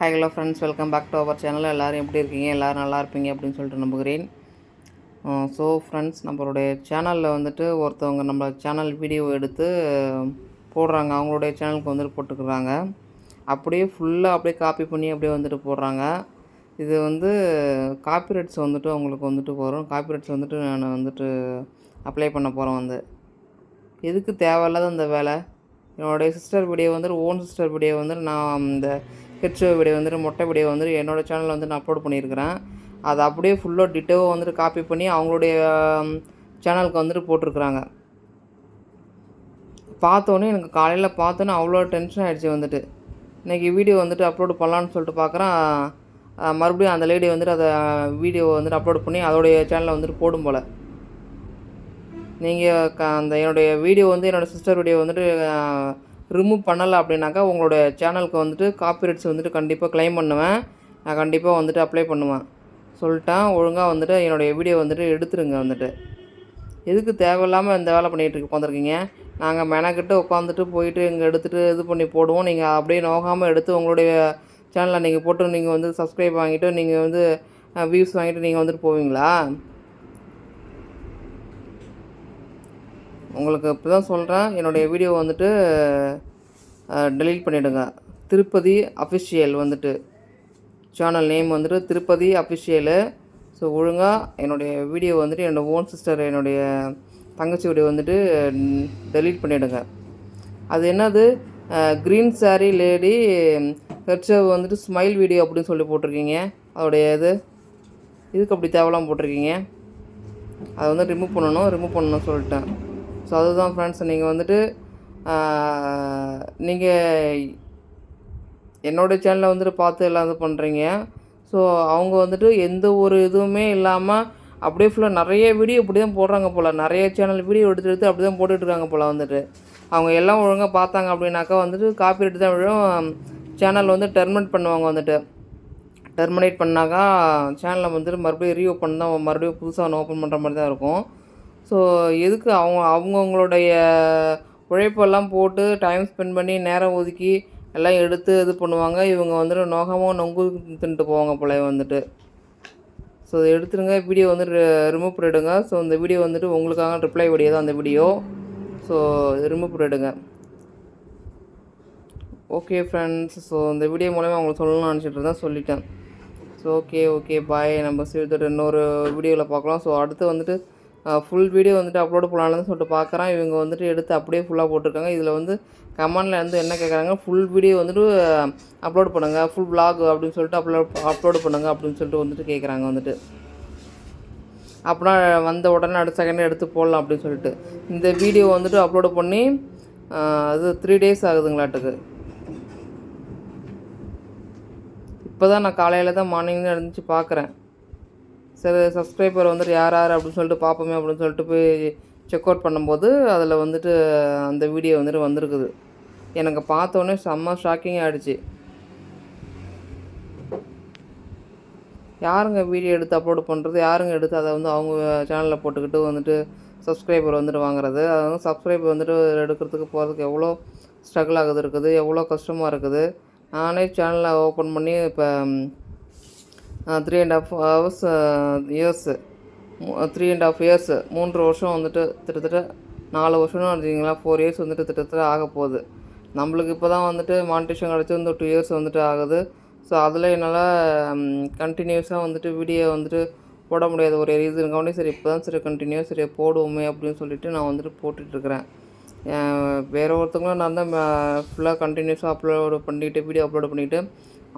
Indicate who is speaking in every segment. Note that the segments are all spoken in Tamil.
Speaker 1: Hi hello friends welcome back to our channel எல்லோரும் எப்படி இருக்கீங்க? எல்லோரும் நல்லா இருப்பீங்க அப்படின்னு சொல்லிட்டு நம்புகிறேன். ஸோ ஃப்ரெண்ட்ஸ் நம்மளுடைய சேனலில் வந்துட்டு ஒருத்தவங்க நம்ம சேனல் வீடியோ எடுத்து போடுறாங்க. அவங்களுடைய சேனலுக்கு வந்துட்டு போட்டுக்கிறாங்க. அப்படியே ஃபுல்லாக அப்படியே காப்பி பண்ணி அப்படியே வந்துட்டு போடுறாங்க. இது வந்து காப்பிரைட்ஸ் வந்துட்டு அவங்களுக்கு வந்துட்டு வரும். காப்பிரைட்ஸ் வந்துட்டு நான் வந்துட்டு அப்ளை பண்ண போகிறேன் வந்து. எதுக்கு தேவையில்லாத அந்த வேலை? என்னுடைய சிஸ்டர் வீடியோ வந்துட்டு ஓன் சிஸ்டர் வீடியோ வந்துட்டு நான் இந்த ஹெச்ஓ வீடியோ வந்துட்டு மொட்டை வீடியோ வந்துட்டு என்னோடய சேனலில் வந்து நான் அப்லோட் பண்ணியிருக்கிறேன். அதை அப்படியே ஃபுல்லாக டிட்டோவாக வந்துட்டு காப்பி பண்ணி அவங்களுடைய சேனலுக்கு வந்துட்டு போட்டிருக்குறாங்க. பார்த்தோன்னே எனக்கு காலையில் பார்த்தோன்னே அவ்வளோ டென்ஷன் ஆகிடுச்சு வந்துட்டு. இன்றைக்கி வீடியோ வந்துட்டு அப்லோடு பண்ணலான்னு சொல்லிட்டு பார்க்குறேன். மறுபடியும் அந்த லேடி வந்துட்டு அதை வீடியோ வந்துட்டு அப்லோட் பண்ணி அதோடைய சேனலில் வந்துட்டு போடும் போல். நீங்கள் க அந்த என்னுடைய வீடியோ வந்து என்னோடய சிஸ்டர் வீடியோ வந்துட்டு ரிமூவ் பண்ணலை அப்படின்னாக்கா உங்களுடைய சேனலுக்கு வந்துட்டு காப்பிரைட்ஸ் வந்துட்டு கண்டிப்பாக க்ளைம் பண்ணுவேன். நான் கண்டிப்பாக வந்துட்டு அப்ளை பண்ணுவேன். சொல்லிட்டேன். ஒழுங்காக வந்துட்டு என்னுடைய வீடியோ வந்துட்டு எடுத்துருங்க வந்துட்டு. எதுக்கு தேவையில்லாமல் இந்த வேலை பண்ணிகிட்டு உட்காந்துருக்கீங்க நாங்கள் மெனக்கிட்டு உட்காந்துட்டு போயிட்டு இங்கே எடுத்துகிட்டு இது பண்ணி போடுவோம். நீங்கள் அப்படியே நோகாமல் எடுத்து உங்களுடைய சேனலில் நீங்கள் போட்டு நீங்கள் வந்து சப்ஸ்கிரைப் வாங்கிட்டு நீங்கள் வந்து வியூஸ் வாங்கிட்டு நீங்கள் வந்துட்டு போவீங்களா? உங்களுக்கு இப்போ தான் சொல்கிறேன் என்னுடைய வீடியோ வந்துட்டு டெலீட் பண்ணிவிடுங்க திருப்பதி அஃபிஷியல் வந்துட்டு. சேனல் நேம் வந்துட்டு திருப்பதி அஃபிஷியலு ஸோ ஒழுங்காக என்னுடைய வீடியோ வந்துட்டு என்னோடய ஓன் சிஸ்டர் என்னுடைய தங்கச்சி வந்துட்டு டெலீட் பண்ணிவிடுங்க அது என்னது? க்ரீன் சாரீ லேடி ஹெட்ஷவ் வந்துட்டு ஸ்மைல் வீடியோ அப்படின்னு சொல்லி போட்டிருக்கீங்க. அதோடைய இது இதுக்கு அப்படி தேவலாம் போட்டிருக்கீங்க. அதை வந்து ரிமூவ் பண்ணணும் ரிமூவ் பண்ணணும் சொல்லிட்டேன். ஸோ அதுதான் ஃப்ரெண்ட்ஸ் நீங்கள் வந்துட்டு நீங்கள் என்னோடய சேனலில் வந்துட்டு பார்த்து எல்லாம் இது பண்ணுறீங்க ஸோ அவங்க வந்துட்டு எந்த ஒரு இதுவுமே இல்லாமல் அப்படியே ஃபுல்லாக நிறைய வீடியோ இப்படி தான் போடுறாங்க போல். நிறைய சேனல் வீடியோ எடுத்து எடுத்து அப்படி தான் போட்டுட்ருக்காங்க போல் வந்துட்டு. அவங்க எல்லாம் ஒழுங்காக பார்த்தாங்க அப்படின்னாக்கா வந்துட்டு காப்பிரைட் தான் விழும். சேனல் வந்து டெர்மினேட் பண்ணுவாங்க வந்துட்டு. டெர்மினேட் பண்ணாக்கா சேனலை வந்துட்டு மறுபடியும் ரீஓப்பன் தான் மறுபடியும் புதுசாக ஒன்று ஓப்பன் பண்ணுற மாதிரி தான் இருக்கும். ஸோ எதுக்கு அவங்க அவங்கவுங்களுடைய உழைப்பெல்லாம் போட்டு டைம் ஸ்பெண்ட் பண்ணி நேரம் ஒதுக்கி எல்லாம் எடுத்து இது பண்ணுவாங்க. இவங்க வந்துட்டு நோகமாக நொங்கு தின்ட்டு போவாங்க போல வந்துட்டு. ஸோ இதை எடுத்துருங்க. வீடியோ வந்துட்டு ரிமூவ் பண்ணிவிடுங்க ஸோ இந்த வீடியோ வந்துட்டு உங்களுக்காக ரிப்ளை வீடியோ தான் அந்த வீடியோ. ஸோ ரிமூவ் பண்ணிவிடுங்க ஓகே ஃப்ரெண்ட்ஸ் ஸோ இந்த வீடியோ மூலமாக அவங்களுக்கு சொல்லணும்னு நினச்சிட்டு தான் சொல்லிட்டேன். ஸோ ஓகே ஓகே பாய் நம்ம சேர்த்துட்டு இன்னொரு வீடியோவில் பார்க்கலாம். ஸோ அடுத்து வந்துட்டு ஃபுல் வீடியோ வந்துட்டு அப்லோடு பண்ணலான்னு சொல்லிட்டு பார்க்குறான் இவங்க வந்துட்டு எடுத்து அப்படியே ஃபுல்லாக போட்டிருக்காங்க. இதில் வந்து கமெண்டில் வந்து என்ன கேட்குறாங்க ஃபுல் வீடியோ வந்துட்டு அப்லோட் பண்ணுங்கள் ஃபுல் விலாக் அப்படின்னு சொல்லிட்டு அப்லோட் அப்லோடு பண்ணுங்கள் அப்படின்னு சொல்லிட்டு வந்துட்டு கேட்குறாங்க வந்துட்டு. அப்படின்னா வந்த உடனே அடுத்த செகண்டே எடுத்து போடலாம் அப்படின்னு சொல்லிட்டு. இந்த வீடியோ வந்துட்டு அப்லோடு பண்ணி அது த்ரீ டேஸ் ஆகுதுங்களாட்டுக்கு. இப்போ தான் நான் காலையில் தான் மார்னிங் தான் இருந்துச்சு பார்க்குறேன் சரி சப்ஸ்கிரைபர் வந்துட்டு யார் யார் அப்படின்னு சொல்லிட்டு பார்ப்போமே அப்படின்னு சொல்லிட்டு போய் செக் அவுட் பண்ணும்போது அதில் வந்துட்டு அந்த வீடியோ வந்துட்டு வந்திருக்குது. எனக்கு பார்த்தோன்னே செம்ம ஷாக்கிங் ஆகிடுச்சு யாருங்க வீடியோ எடுத்து அப்லோடு பண்ணுறது யாருங்க எடுத்து அதை வந்து அவங்க சேனலில் போட்டுக்கிட்டு வந்துட்டு சப்ஸ்கிரைபர் வந்துட்டு வாங்குறது? அது வந்து சப்ஸ்கிரைபர் வந்துட்டு எடுக்கிறதுக்கு போகிறதுக்கு எவ்வளோ ஸ்ட்ரகிள் ஆகுது இருக்குது எவ்வளோ கஷ்டமாக இருக்குது. நானே சேனலை ஓப்பன் பண்ணி இப்போ three and half hours years three and half years மூன்று வருஷம் வந்துட்டு கிட்டத்தட்ட நாலு வருஷம்னு வச்சுக்கிங்களா ஃபோர் இயர்ஸ் வந்துட்டு கிட்டத்தட்ட ஆக போகுது. நம்மளுக்கு இப்போ தான் வந்துட்டு மானிட்டேஷன் கிடச்சி வந்து டூ இயர்ஸ் வந்துட்டு ஆகுது. ஸோ அதில் என்னால் கண்டினியூஸாக வந்துட்டு வீடியோ வந்துட்டு போட முடியாத ஒரு ரீசனுக்காண்டி சரி இப்போ தான் சரி கண்டினியூஸ் சரி போடுவோமே அப்படின்னு சொல்லிட்டு நான் வந்துட்டு போட்டுட்ருக்கிறேன் வேறு ஒருத்தவங்களும் நான் தான் ஃபுல்லாக கண்டினியூஸாக அப்லோடு பண்ணிவிட்டு வீடியோ அப்லோட் பண்ணிவிட்டு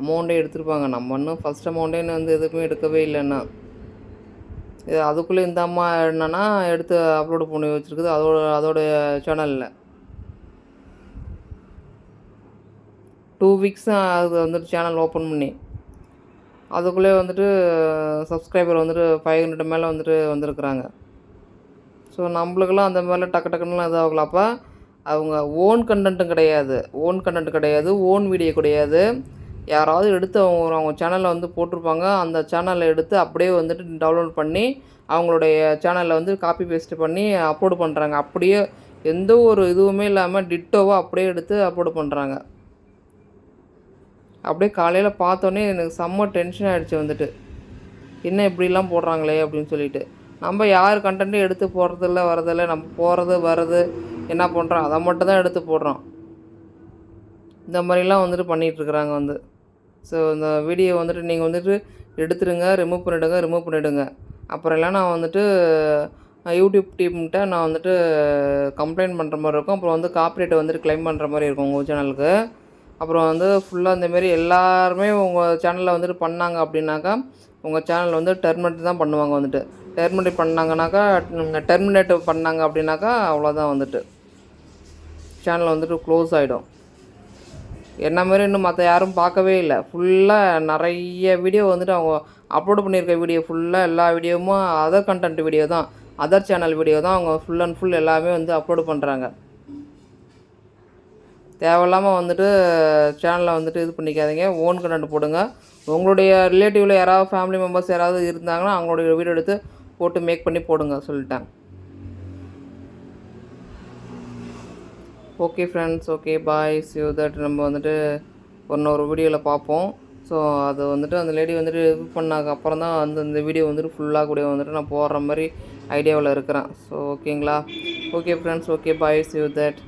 Speaker 1: அமௌண்ட்டே எடுத்துருப்பாங்க. நம்ம இன்னும் ஃபஸ்ட் அமௌண்ட்டே வந்து எதுவுமே எடுக்கவே இல்லைன்னா. இது அதுக்குள்ளே இந்த அம்மா என்னன்னா எடுத்து அப்லோடு பண்ணி வச்சுருக்குது. அதோட அதோடைய சேனலில் டூ வீக்ஸ் அது வந்துட்டு சேனல் ஓப்பன் பண்ணி. அதுக்குள்ளே வந்துட்டு சப்ஸ்கிரைபர் வந்துட்டு ஃபைவ் ஹண்ட்ரட் மேலே வந்துட்டு வந்திருக்குறாங்க. ஸோ நம்மளுக்கெல்லாம் அந்த மாதிரிலாம் டக்கு டக்குன்னுலாம் இதாகல. அப்போ அவங்க ஓன் கண்டென்ட்டும் கிடையாது. ஓன் கண்டென்ட் கிடையாது. ஓன் வீடியோ கிடையாது. யாராவது எடுத்து அவங்க அவங்க சேனலில் வந்து போட்டிருப்பாங்க. அந்த சேனலில் எடுத்து அப்படியே வந்துட்டு டவுன்லோட் பண்ணி அவங்களுடைய சேனலில் வந்து காப்பி பேஸ்ட் பண்ணி அப்லோடு பண்ணுறாங்க அப்படியே எந்த ஒரு இதுவுமே இல்லாமல் டிட்டோவாக அப்படியே எடுத்து அப்லோடு பண்ணுறாங்க அப்படியே காலையில் பார்த்தோன்னே எனக்கு செம்ம டென்ஷன் ஆகிடுச்சு வந்துட்டு. என்ன இப்படிலாம் போடுறாங்களே அப்படின்னு சொல்லிட்டு. நம்ம யார் கண்டென்ட்டும் எடுத்து போடுறதில்ல வரதில்ல நம்ம போகிறது வர்றது என்ன பண்ணுறோம் அதை மட்டும் தான் எடுத்து போடுறோம். இந்த மாதிரிலாம் வந்துட்டு பண்ணிகிட்ருக்குறாங்க வந்து. ஸோ இந்த வீடியோ வந்துட்டு நீங்கள் வந்துட்டு எடுத்துடுங்க ரிமூவ் பண்ணிவிடுங்க ரிமூவ் பண்ணிவிடுங்க அப்புறம் எல்லாம் நான் வந்துட்டு யூடியூப் டீம்கிட்ட நான் வந்துட்டு கம்ப்ளைண்ட் பண்ணுற மாதிரி இருக்கும். அப்புறம் வந்து காப்பிரைட்டை வந்துட்டு க்ளைம் பண்ணுற மாதிரி இருக்கும் உங்கள் சேனலுக்கு அப்புறம் வந்து ஃபுல்லாக இந்தமாரி எல்லாருமே உங்கள் சேனலில் வந்துட்டு பண்ணாங்க அப்படின்னாக்கா உங்கள் சேனல் வந்து டெர்மினேட் தான் பண்ணுவாங்க வந்துட்டு. டெர்மினேட் பண்ணாங்கனாக்கா டெர்மினேட் பண்ணாங்க அப்படின்னாக்கா அவ்வளோதான் வந்துட்டு. சேனல் வந்துட்டு க்ளோஸ் ஆகிடும் என்ன மாதிரி இன்னும் மற்ற யாரும் பார்க்கவே இல்லை. ஃபுல்லாக நிறைய வீடியோ வந்துட்டு அவங்க அப்லோட் பண்ணியிருக்க வீடியோ ஃபுல்லாக எல்லா வீடியோவும் அதர் கண்டென்ட் வீடியோ தான் அதர் சேனல் வீடியோ தான் அவங்க ஃபுல் அண்ட் ஃபுல் எல்லாமே வந்து அப்லோடு பண்ணுறாங்க தேவையில்லாமல் வந்துட்டு சேனலில் வந்துட்டு இது பண்ணிக்காதீங்க ஓன் கண்டென்ட் போடுங்க. உங்களுடைய ரிலேட்டிவில் யாராவது ஃபேமிலி மெம்பர்ஸ் யாராவது இருந்தாங்கன்னா அவங்களுடைய வீடியோ எடுத்து போட்டு மேக் பண்ணி போடுங்க சொல்லிட்டேன். Okay friends okay bye you that நம்ம வந்துட்டு இன்னொரு வீடியோவில் பார்ப்போம். ஸோ அது வந்துட்டு அந்த லேடி வந்துட்டு இது பண்ணாக்க அப்புறம் தான் அந்த இந்த வீடியோ வந்துட்டு ஃபுல்லாக கூட வந்துட்டு நான் போடுற மாதிரி ஐடியாவில் இருக்கிறேன். ஸோ ஓகேங்களா okay friends okay bye you that